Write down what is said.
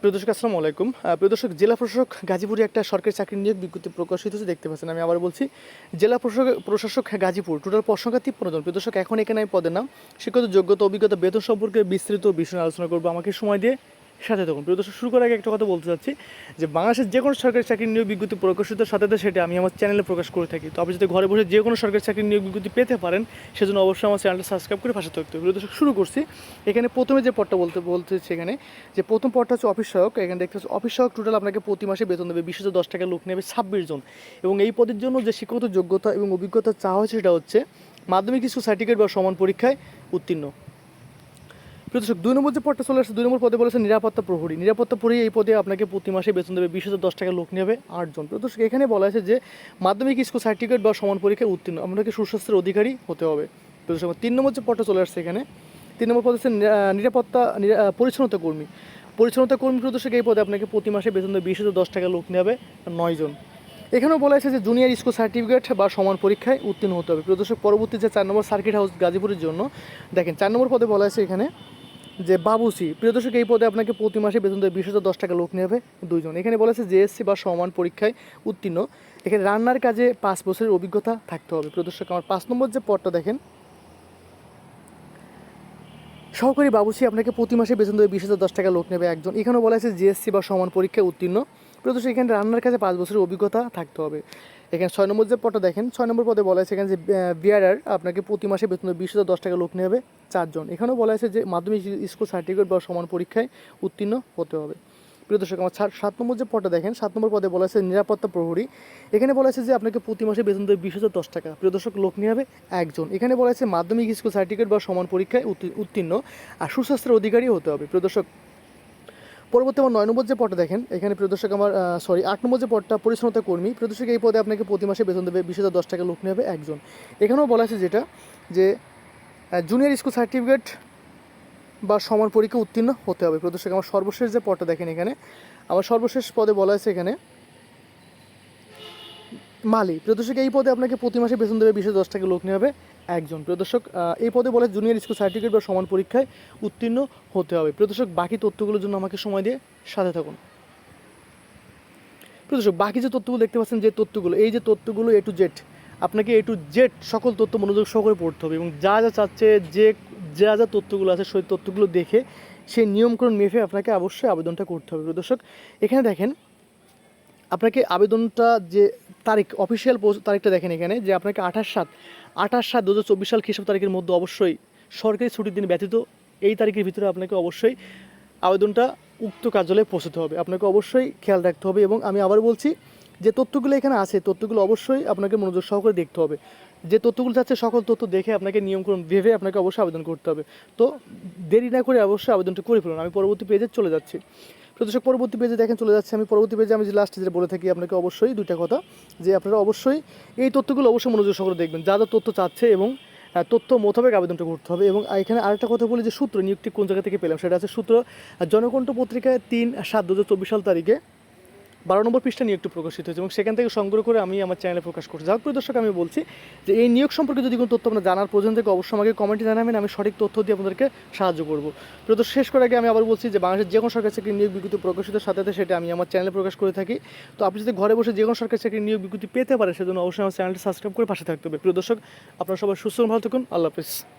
প্রিয় দর্শক, আসসালামু আলাইকুম। প্রদর্শক জেলা প্রশাসক গাজীপুরে একটা সরকারি চাকরির নিয়োগ বিজ্ঞপ্তি প্রকাশিত হচ্ছে দেখতে পাচ্ছেন। আমি আবার বলছি, জেলা প্রশাসক প্রশাসক গাজীপুর, টোটাল প্রসংখ্যা তিপ্পন্ন জন প্রিয় দর্শক, এখন এখানে আমি পদের নাম শিক্ষত যোগ্যতা, অভিজ্ঞতা, বেতন সম্পর্কে বিস্তৃত বিষয় আলোচনা করব। আমাকে সময় দিয়ে সাথে থাকুন প্রিয় দর্শক, শুরু করার আগে একটা কথা বলতে চাচ্ছি যে বাংলাদেশের যে কোনো সরকারি চাকরির নিয়োগ বিজ্ঞপ্তি প্রকাশিত সাথে সেটা আমি আমার চ্যানেলে প্রকাশ করে থাকি। তো আপনি যদি ঘরে বসে যে কোনো সরকারি চাকরির নিয়োগ বিজ্ঞপ্তি পেতে পারেন, সেজন্য অবশ্যই আমার চ্যানেলটা সাবস্ক্রাইব করে পাশে থাকতে হবে। প্রিয় দর্শক, শুরু করছি। এখানে প্রথমে যে পদটা বলতে বলতে এখানে, যে প্রথম পদটা হচ্ছে অফিস সহায়ক এখানে দেখতে হচ্ছে অফিস সহায়ক টোটাল আপনাকে প্রতি মাসে বেতন দেবে বিশ হাজার দশ টাকা, লোক নেবে ছাব্বিশ জন। এবং এই পদের জন্য যে শিক্ষাগত যোগ্যতা এবং অভিজ্ঞতা চাওয়া হয়েছে সেটা হচ্ছে মাধ্যমিক, স্কুল সার্টিফিকেট বা সমান পরীক্ষায় উত্তীর্ণ। প্রদর্শক দুই নম্বর যে পদটা চলে আসছে, দুই নম্বর পদে বলেছে নিরাপত্তা প্রহরী। নিরাপত্তা প্রহরী এই পদে আপনাকে প্রতি মাসে বেতন দেবে বিশ হাজার দশ টাকা লোক নেবে আটজন। প্রদর্শক এখানে বলা হয়েছে যে মাধ্যমিক স্কুল সার্টিফিকেট বা সমান পরীক্ষায় উত্তীর্ণ। আপনাকে সুস্বাস্থ্যের অধিকারী হতে হবে। প্রদর্শক তিন নম্বর যে পদটা চলে আসছে এখানে, তিন নম্বর পদ হচ্ছে নিরাপত্তা, নিরা- পরিচ্ছন্নতা কর্মী। পরিচ্ছন্নতা কর্মী প্রদর্শক এই পদে আপনাকে প্রতি মাসে বেতন দেবে বিশ হাজার দশ টাকা লোক নেবে নয়জন। এখানেও বলা হয়েছে যে জুনিয়র স্কুল সার্টিফিকেট বা সমান পরীক্ষায় উত্তীর্ণ হতে হবে। প্রদর্শক পরবর্তী যে চার নম্বর সার্কিট হাউস গাজীপুরের জন্য, দেখেন, চার নম্বর পদে বলা হয়েছে এখানে যে বাবুসি প্রিয় দর্শক, এই পদে আপনাকে প্রতি মাসে বেতন দেবে বিশ হাজার দশ টাকা লোক নেবে দুইজন। এখানে বলেছে জেএসসি বা সমান পরীক্ষায় উত্তীর্ণ। এখানে রান্নার কাজে পাঁচ বছরের অভিজ্ঞতা থাকতে হবে। প্রিয় দর্শক, আমার পাঁচ নম্বর যে পদটা দেখেন। সহকারী বাবুসি আপনাকে প্রতি মাসে বেতন দেবে বিশ হাজার দশ টাকা লোক নেবে একজন। এখানেও বলা আছে জিএসসি বা সমান পরীক্ষায় উত্তীর্ণ। প্রদর্শক, এখানে রান্নার কাছে পাঁচ বছরের অভিজ্ঞতা থাকতে হবে। এখানে ছয় নম্বর যে পদটা দেখেন, ছয় নম্বর পদে বলা আছে এখানে যে বিয়ারার আপনাকে প্রতি মাসে বেতন বিশ হাজার দশ টাকা লোক নেবে চারজন। এখানেও বলা আছে যে, মাধ্যমিক স্কুল সার্টিফিকেট বা সমান পরীক্ষায় উত্তীর্ণ হতে হবে। প্রিয় দর্শক আমার সাত- সাত নম্বর যে পদটা দেখেন, সাত নম্বর পদে বলা আছে নিরাপত্তা প্রহরী। এখানে বলা আছে যে, আপনাকে প্রতি মাসে বেতন দেবে বিশ হাজার দশ টাকা। প্রিয় দর্শক লোক নিয়ে হবে একজন। এখানে বলা আছে মাধ্যমিক স্কুল সার্টিফিকেট বা সমান পরীক্ষায় উত্তীর্ণ। আর সুস্বাস্থ্যের অধিকারী হতে হবে। প্রিয় দর্শক পরবর্তী আমার নয় নম্বর যে পদটা দেখেন, এখানে প্রদর্শক আমার সরি আট নম্বর যে পটটা পরিচ্ছন্নতা কর্মী, প্রদর্শক এই পদে আপনাকে প্রতি মাসে বেতন দেবে বিশ হাজার দশ টাকা, লোক নেবে একজন। এখানেও বলা আছে যেটা, যে জুনিয়র স্কুল সার্টিফিকেট বা সমান পরীক্ষা উত্তীর্ণ হতে হবে। প্রদর্শক, আমার সর্বশেষ যে পদটা দেখেন এখানে, আমার সর্বশেষ পদে বলা আছে এখানে মালি প্রদর্শক এই পদে আপনাকে প্রতি মাসে বেতন দেবে বিশ দশ টাকা লোক নিয়ে হবে একজন প্রদর্শক এই পদে বলে জুনিয়র স্কুল সার্টিফিকেট বা সমান পরীক্ষায় উত্তীর্ণ হতে হবে। প্রদর্শক বাকি তথ্যগুলোর জন্য আমাকে সময় দিয়ে সাথে থাকুন। প্রদর্শক বাকি যে তথ্যগুলো দেখতে পাচ্ছেন, যে তথ্যগুলো, এই যে তথ্যগুলো এ টু জেড আপনাকে এ টু জেড সকল তথ্য মনোযোগ সহকারে পড়তে হবে এবং যা যা চাচ্ছে, যে, যা যা তথ্যগুলো আছে, সেই তথ্যগুলো দেখে সেই নিয়মকরণ মেফে আপনাকে অবশ্যই আবেদনটা করতে হবে। প্রদর্শক এখানে দেখেন আপনাকে আবেদনটা যে তারিখ অফিসিয়াল তারিখটা দেখেন এখানে, যে আপনাকে আঠাশ সাত আঠাশ সাত দু হাজার চব্বিশ সাল খ্রিস্টাব্দ তারিখের মধ্যে অবশ্যই সরকারি ছুটির দিন ব্যতীত এই তারিখের ভিতরে আপনাকে অবশ্যই আবেদনটা উক্ত কার্যালয়ে পৌঁছতে হবে। আপনাকে অবশ্যই খেয়াল রাখতে হবে এবং আমি আবার বলছি, যে তথ্যগুলো এখানে আছে, তথ্যগুলো অবশ্যই আপনাকে মনোযোগ সহকারে দেখতে হবে। যে তথ্যগুলো চাচ্ছে সকল তথ্য দেখে আপনাকে নিয়মকরণ ভেবে আপনাকে অবশ্যই আবেদন করতে হবে। তো দেরি না করে অবশ্যই আবেদনটা করে ফেলুন। আমি পরবর্তী পেজে চলে যাচ্ছি। প্রদর্শক পরবর্তী পেজে দেখেন চলে যাচ্ছে। আমি পরবর্তী পেজে আমি যে লাস্ট যেটা বলে থাকি আপনাকে অবশ্যই দুইটা কথা, যে আপনারা অবশ্যই এই তথ্যগুলো অবশ্যই মনোযোগ সহকারে দেখবেন, যা যা তথ্য চাচ্ছে এবং তথ্য মোতাবেক আবেদনটা করতে হবে। এবং এখানে আরেকটা কথা বলি যে সূত্র নিয়োগটি কোন জায়গা থেকে পেলাম, সেটা আছে সূত্র জনকণ্ঠ পত্রিকায় তিন সাত দু সাল তারিখে বারো নম্বর পৃষ্ঠা নিয়োগটি প্রকাশিত হয়েছে এবং সেখান থেকে সংগ্রহ করে আমি আমার চ্যানেলে প্রকাশ করছি। যাক দর্শক আমি বলছি যে এই নিয়োগ সম্পর্কে যদি কোনো তথ্য আপনার জানার প্রয়োজন থেকে অবশ্যই আমাকে কমেন্টে জানাবেন আমি সঠিক তথ্য দিয়ে আপনাদেরকে সাহায্য করব। প্রিয় দর্শক, শেষ করার আগে আমি আবার বলছি যে বাংলাদেশের যে কোনো সরকারি চাকরির নিয়োগ বিজ্ঞপ্তি প্রকাশিত সাথে সাথে সেটা আমি আমার চ্যানেলে প্রকাশ করে থাকি। তো আপনি যদি ঘরে বসে যে কোনো সরকারি চাকরির নিয়োগ বিজ্ঞপ্তি পেতে পারেন সেজন্য অবশ্যই আমার চ্যানেলটি সাবস্ক্রাইব করে পাশে থাকতে হবে। প্রিয় দর্শক আপনারা সবাই সুস্থ ভালো থাকুন। আল্লাহ হাফিজ।